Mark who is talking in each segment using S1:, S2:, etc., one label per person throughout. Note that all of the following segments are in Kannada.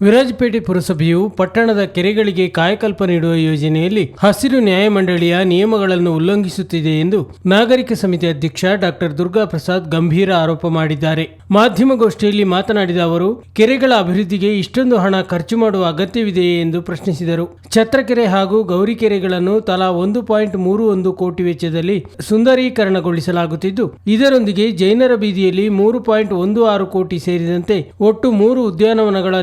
S1: ವಿರಾಜಪೇಟೆ ಪುರಸಭೆಯು ಪಟ್ಟಣದ ಕೆರೆಗಳಿಗೆ ಕಾಯಕಲ್ಪ ನೀಡುವ ಯೋಜನೆಯಲ್ಲಿ ಹಸಿರು ನ್ಯಾಯಮಂಡಳಿಯ ನಿಯಮಗಳನ್ನು ಉಲ್ಲಂಘಿಸುತ್ತಿದೆ ಎಂದು ನಾಗರಿಕ ಸಮಿತಿ ಅಧ್ಯಕ್ಷ ಡಾಕ್ಟರ್ ದುರ್ಗಾ ಪ್ರಸಾದ್ ಗಂಭೀರ ಆರೋಪ ಮಾಡಿದ್ದಾರೆ. ಮಾಧ್ಯಮಗೋಷ್ಠಿಯಲ್ಲಿ ಮಾತನಾಡಿದ ಅವರು, ಕೆರೆಗಳ ಅಭಿವೃದ್ಧಿಗೆ ಇಷ್ಟೊಂದು ಹಣ ಖರ್ಚು ಮಾಡುವ ಅಗತ್ಯವಿದೆಯೇ ಎಂದು ಪ್ರಶ್ನಿಸಿದರು. ಛತ್ರಕೆರೆ ಹಾಗೂ ಗೌರಿ ಕೆರೆಗಳನ್ನು ತಲಾ ಒಂದು ಪಾಯಿಂಟ್ ಮೂರು ಒಂದು ಕೋಟಿ ವೆಚ್ಚದಲ್ಲಿ ಸುಂದರೀಕರಣಗೊಳಿಸಲಾಗುತ್ತಿದ್ದು, ಇದರೊಂದಿಗೆ ಜೈನರ ಬೀದಿಯಲ್ಲಿ ಮೂರು ಪಾಯಿಂಟ್ ಒಂದು ಆರು ಕೋಟಿ ಸೇರಿದಂತೆ ಒಟ್ಟು ಮೂರು ಉದ್ಯಾನವನಗಳ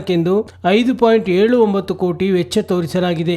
S1: ನಿರ್ಮಾಣಕ್ಕೆಂದು ಐದು ಪಾಯಿಂಟ್ ಏಳು ಒಂಬತ್ತು ಕೋಟಿ ವೆಚ್ಚ ತೋರಿಸಲಾಗಿದೆ.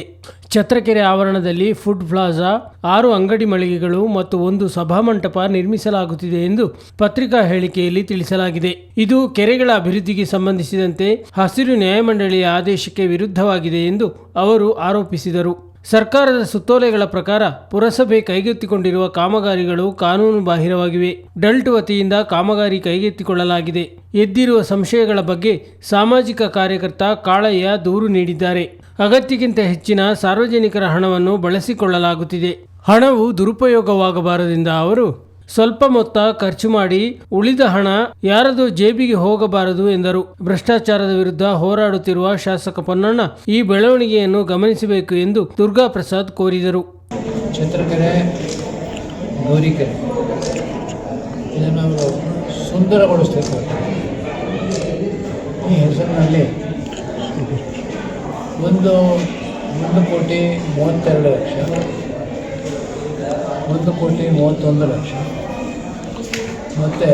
S1: ಛತ್ರಕೆರೆ ಆವರಣದಲ್ಲಿ ಫುಡ್ ಪ್ಲಾಜಾ, ಆರು ಅಂಗಡಿ ಮಳಿಗೆಗಳು ಮತ್ತು ಒಂದು ಸಭಾಮಂಟಪ ನಿರ್ಮಿಸಲಾಗುತ್ತಿದೆ ಎಂದು ಪತ್ರಿಕಾ ಹೇಳಿಕೆಯಲ್ಲಿ ತಿಳಿಸಲಾಗಿದೆ. ಇದು ಕೆರೆಗಳ ಅಭಿವೃದ್ಧಿಗೆ ಸಂಬಂಧಿಸಿದಂತೆ ಹಸಿರು ನ್ಯಾಯಮಂಡಳಿಯ ಆದೇಶಕ್ಕೆ ವಿರುದ್ಧವಾಗಿದೆ ಎಂದು ಅವರು ಆರೋಪಿಸಿದರು. ಸರ್ಕಾರದ ಸುತ್ತೋಲೆಗಳ ಪ್ರಕಾರ ಪುರಸಭೆ ಕೈಗೆತ್ತಿಕೊಂಡಿರುವ ಕಾಮಗಾರಿಗಳು ಕಾನೂನು ಬಾಹಿರವಾಗಿವೆ. ಡಲ್ಟ್ ವತಿಯಿಂದ ಕಾಮಗಾರಿ ಕೈಗೆತ್ತಿಕೊಳ್ಳಲಾಗಿದೆ. ಎದ್ದಿರುವ ಸಂಶಯಗಳ ಬಗ್ಗೆ ಸಾಮಾಜಿಕ ಕಾರ್ಯಕರ್ತ ಕಾಳಯ್ಯ ದೂರು ನೀಡಿದ್ದಾರೆ. ಅಗತ್ಯಕ್ಕಿಂತ ಹೆಚ್ಚಿನ ಸಾರ್ವಜನಿಕರ ಹಣವನ್ನು ಬಳಸಿಕೊಳ್ಳಲಾಗುತ್ತಿದೆ. ಹಣವು ದುರುಪಯೋಗವಾಗಬಾರದೆಂದ ಅವರು ಸ್ವಲ್ಪ ಮೊತ್ತ ಖರ್ಚು ಮಾಡಿ ಉಳಿದ ಹಣ ಯಾರದು ಜೇಬಿಗೆ ಹೋಗಬಾರದು ಎಂದರು. ಭ್ರಷ್ಟಾಚಾರದ ವಿರುದ್ಧ ಹೋರಾಡುತ್ತಿರುವ ಶಾಸಕ ಪೊನ್ನಣ್ಣ ಈ ಬೆಳವಣಿಗೆಯನ್ನು ಗಮನಿಸಬೇಕು ಎಂದು ದುರ್ಗಾ ಪ್ರಸಾದ್ ಕೋರಿದರು
S2: ಸುಂದರಗೊಳಿಸಬೇಕು. ಈ ಹೆಸರಿನಲ್ಲಿ ಒಂದು ಒಂದು ಕೋಟಿ ಮೂವತ್ತೆರಡು ಲಕ್ಷ, ಒಂದು ಕೋಟಿ ಮೂವತ್ತೊಂದು ಲಕ್ಷ. ಮತ್ತು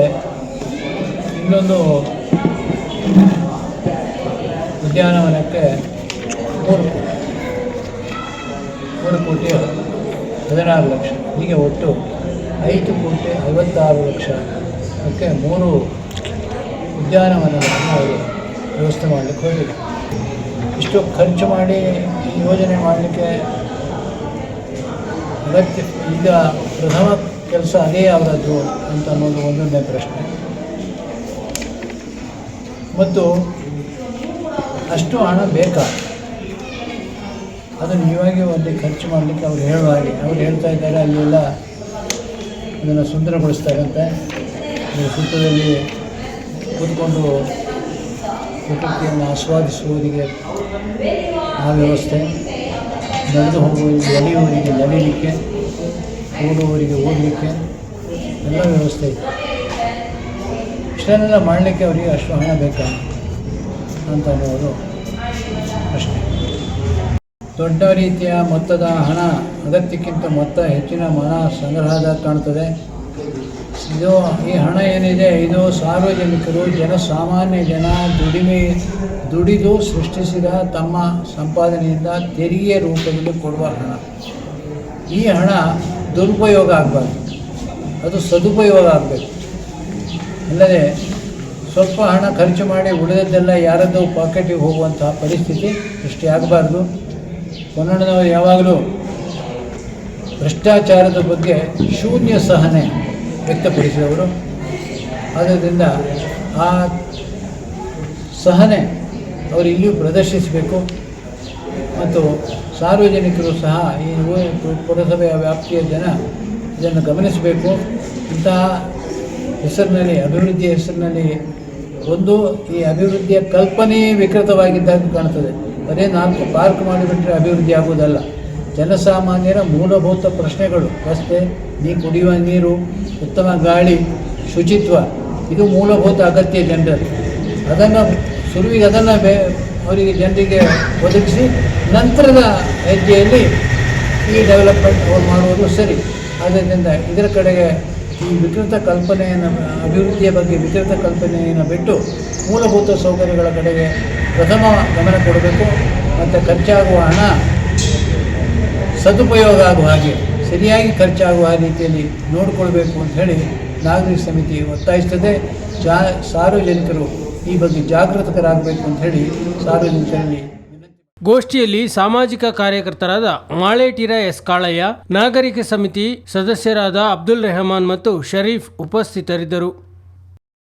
S2: ಇನ್ನೊಂದು ಉದ್ಯಾನವನಕ್ಕೆ ಮೂರು ಕೋಟಿ. ಮೂರು ಕೋಟಿ ಹದಿನಾರು ಲಕ್ಷ. ಹೀಗೆ ಒಟ್ಟು ಐದು ಕೋಟಿ ಐವತ್ತಾರು ಲಕ್ಷ. ಅದಕ್ಕೆ ಮೂರು ಉದ್ಯಾನವನಗಳನ್ನು ಅವರು ವ್ಯವಸ್ಥೆ ಮಾಡಲಿಕ್ಕೆ ಹೋಗಿದೆ ಇಷ್ಟು ಖರ್ಚು ಮಾಡಿ ಯೋಜನೆ ಮಾಡಲಿಕ್ಕೆ ಅಗತ್ಯ ಈಗ ಪ್ರಥಮ ಕೆಲಸ ಅದೇ ಯಾವುದಾದ್ರು ಅಂತ ಅನ್ನೋದು ಒಂದೊಂದೇ ಪ್ರಶ್ನೆ. ಮತ್ತು ಅಷ್ಟು ಹಣ ಬೇಕಾ? ಅದನ್ನು ನೀವಾಗಿ ಒಂದು ಖರ್ಚು ಮಾಡಲಿಕ್ಕೆ ಅವ್ರು ಹೇಳುವ ಹಾಗೆ. ಅವ್ರು ಹೇಳ್ತಾ ಇದ್ದಾರೆ, ಅಲ್ಲೆಲ್ಲ ಅದನ್ನು ಸುಂದರಗೊಳಿಸ್ತಾರಂತೆ ಸುತ್ತದಲ್ಲಿ ಕೂತ್ಕೊಂಡು ಪ್ರಕೃತಿಯನ್ನು ಆಸ್ವಾದಿಸುವವರಿಗೆ ಆ ವ್ಯವಸ್ಥೆ, ನಡೆದು ಹೋಗುವವರಿಗೆ ನಡೆಯುವವರಿಗೆ ನಡೀಲಿಕ್ಕೆ ಓಡುವವರಿಗೆ ಓದಲಿಕ್ಕೆ ಎಲ್ಲ ವ್ಯವಸ್ಥೆ ಇದೆ. ಇಷ್ಟನ್ನೆಲ್ಲ ಮಾಡಲಿಕ್ಕೆ ಅವರಿಗೆ ಅಷ್ಟು ಹಣ ಬೇಕಾ ಅಂತ ಅನ್ನೋದು ಪ್ರಶ್ನೆ. ದೊಡ್ಡ ರೀತಿಯ ಮೊತ್ತದ ಹಣ, ಅಗತ್ಯಕ್ಕಿಂತ ಮೊತ್ತ ಹೆಚ್ಚಿನ ಮನ ಸಂಗ್ರಹದ ಕಾಣ್ತದೆ. ಇದು ಈ ಹಣ ಏನಿದೆ, ಇದು ಸಾರ್ವಜನಿಕರು ಜನಸಾಮಾನ್ಯ ಜನ ದುಡಿಮೆ, ದುಡಿದು ಸೃಷ್ಟಿಸಿದ ತಮ್ಮ ಸಂಪಾದನೆಯಿಂದ ತೆರಿಗೆ ರೂಪದಲ್ಲಿ ಕೊಡುವ ಹಣ. ಈ ಹಣ ದುರುಪಯೋಗ ಆಗಬಾರ್ದು. ಅದು ಸದುಪಯೋಗ ಆಗಬೇಕು. ಅಲ್ಲದೆ ಸ್ವಲ್ಪ ಹಣ ಖರ್ಚು ಮಾಡಿ ಉಳಿದದ್ದೆಲ್ಲ ಯಾರದ್ದೋ ಪಾಕೆಟಿಗೆ ಹೋಗುವಂತಹ ಪರಿಸ್ಥಿತಿ ಸೃಷ್ಟಿಯಾಗಬಾರ್ದು ಕನ್ನಡದವರು ಯಾವಾಗಲೂ ಭ್ರಷ್ಟಾಚಾರದ ಬಗ್ಗೆ ಶೂನ್ಯ ಸಹನೆ ವ್ಯಕ್ತಪಡಿಸಿದವರು. ಆದ್ದರಿಂದ ಆ ಸಹನೆ ಅವರು ಇಲ್ಲಿಯೂ ಪ್ರದರ್ಶಿಸಬೇಕು. ಮತ್ತು ಸಾರ್ವಜನಿಕರು ಸಹ ಈ ಪುರಸಭೆಯ ವ್ಯಾಪ್ತಿಯ ಜನ ಇದನ್ನು ಗಮನಿಸಬೇಕು. ಇಂತಹ ಹೆಸರಿನಲ್ಲಿ ಅಭಿವೃದ್ಧಿಯ ಹೆಸರಿನಲ್ಲಿ ಒಂದು ಈ ಅಭಿವೃದ್ಧಿಯ ಕಲ್ಪನೆಯೇ ವಿಕೃತವಾಗಿದ್ದಾಗ ಕಾಣ್ತದೆ ಬರೀ ನಾಲ್ಕು ಪಾರ್ಕ್ ಮಾಡಿಬಿಟ್ರೆ ಅಭಿವೃದ್ಧಿ ಆಗುವುದಲ್ಲ. ಜನಸಾಮಾನ್ಯರ ಮೂಲಭೂತ ಪ್ರಶ್ನೆಗಳು, ರಸ್ತೆ, ನೀ ಕುಡಿಯುವ ನೀರು, ಉತ್ತಮ ಗಾಳಿ, ಶುಚಿತ್ವ, ಇದು ಮೂಲಭೂತ ಅಗತ್ಯ ಜನರಲ್ಲಿ. ಅದನ್ನು, ಶುರುವಿಗೆ ಅದನ್ನು ಅವರಿಗೆ ಜನರಿಗೆ ಒದಗಿಸಿ ನಂತರದ ಹೆಜ್ಜೆಯಲ್ಲಿ ಈ ಡೆವಲಪ್ಮೆಂಟ್ ಅವ್ರು ಮಾಡುವುದು ಸರಿ. ಆದ್ದರಿಂದ ಇದರ ಕಡೆಗೆ ಈ ವಿಕೃತ ಕಲ್ಪನೆಯನ್ನು, ಅಭಿವೃದ್ಧಿಯ ಬಗ್ಗೆ ವಿಕೃತ ಕಲ್ಪನೆಯನ್ನು ಬಿಟ್ಟು ಮೂಲಭೂತ ಸೌಕರ್ಯಗಳ ಕಡೆಗೆ ಪ್ರಥಮ ಗಮನ ಕೊಡಬೇಕು. ಮತ್ತು ಖರ್ಚಾಗುವ ಹಣ ಸದುಪಯೋಗ ಆಗುವ ಹಾಗೆ, ಸರಿಯಾಗಿ ಖರ್ಚಾಗುವ ರೀತಿಯಲ್ಲಿ ನೋಡಿಕೊಳ್ಬೇಕು ಅಂತ ಹೇಳಿ ನಾಗರಿಕ ಸಮಿತಿ ಒತ್ತಾಯಿಸ್ತದೆ. ಜಾ, ಸಾರ್ವಜನಿಕರು ಈ ಬಗ್ಗೆ ಜಾಗೃತಕರಾಗಬೇಕು ಅಂತ ಹೇಳಿ ಸಾರ್ವಜನಿಕರಲ್ಲಿ
S1: ಗೋಷ್ಠಿಯಲ್ಲಿ ಸಾಮಾಜಿಕ ಕಾರ್ಯಕರ್ತರಾದ ಮಾಳೇಟಿರ ಎಸ್ ಕಾಳಯ್ಯ, ನಾಗರಿಕ ಸಮಿತಿ ಸದಸ್ಯರಾದ ಅಬ್ದುಲ್ ರೆಹಮಾನ್ ಮತ್ತು ಶರೀಫ್ ಉಪಸ್ಥಿತರಿದ್ದರು.